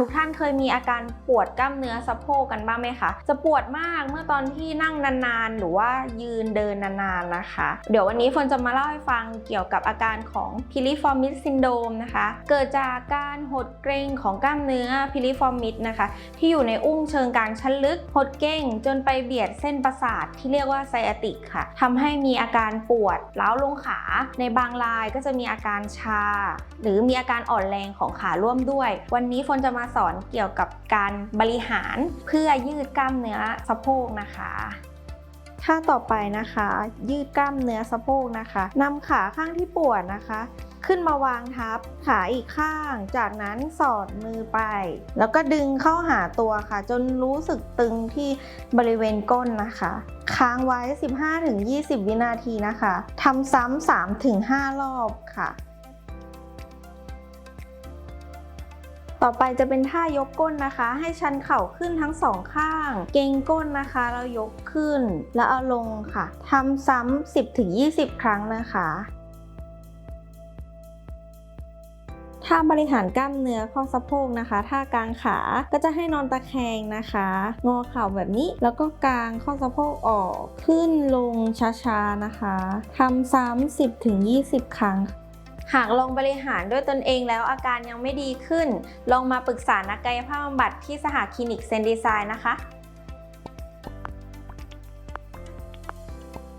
ทุกท่านเคยมีอาการปวดกล้ามเนื้อสะโพกกันบ้างไหมคะ จะปวดมากเมื่อตอนที่นั่งนานๆ หรือว่ายืนเดินนานๆนะคะ เดี๋ยววันนี้ฝนจะมาเล่าให้ฟังเกี่ยวกับอาการของพิลิฟอร์มิดซินโดมนะคะ เกิดจากการหดเกร็งของกล้ามเนื้อพิลิฟอร์มิดนะคะ ที่อยู่ในอุ้งเชิงกรานชั้นลึก หดเก้งจนไปเบียดเส้นประสาทที่เรียกว่าไซอาติกค่ะทำให้มีอาการปวดล้าวลงขา ในบางรายก็จะมีอาการชา หรือมีอาการอ่อนแรงของขาร่วมด้วย วันนี้ฝนจะมาสอนเกี่ยวกับการบริหารเพื่อยืดกล้ามเนื้อสะโพกนะคะท่าต่อไปนะคะ ยืดกล้ามเนื้อสะโพกนะคะนำขาข้างที่ปวดนะคะ ขึ้นมาวางทับขาอีกข้าง จากนั้นสอดมือไป แล้วก็ดึงเข้าหาตัวค่ะ จนรู้สึกตึงที่บริเวณก้นนะคะ ค้างไว้ 15-20 วินาทีนะคะทำซ้ำ3-5 รอบค่ะ ต่อไปจะเป็นท่ายกก้นนะคะ ให้ชันเข่าขึ้นทั้งสองข้าง เกรงก้นนะคะแล้วยกขึ้น แล้วเอาลงค่ะทำซ้ำ10-20 ครั้งนะคะท่าบริหารกล้ามเนื้อข้อสะโพกนะคะ ท่ากลางขา ก็จะให้นอนตะแคงนะคะ งอเข่าแบบนี้ แล้วก็กางข้อสะโพกออก ขึ้นลงช้าๆนะคะ ทำซ้ำ10ถึง20 ครั้ง หากลองบริหารด้วยตนเองแล้วอาการยังไม่ดีขึ้น ลองมาปรึกษานักกายภาพบำบัดที่สหคลินิกเซนดีไซน์นะคะ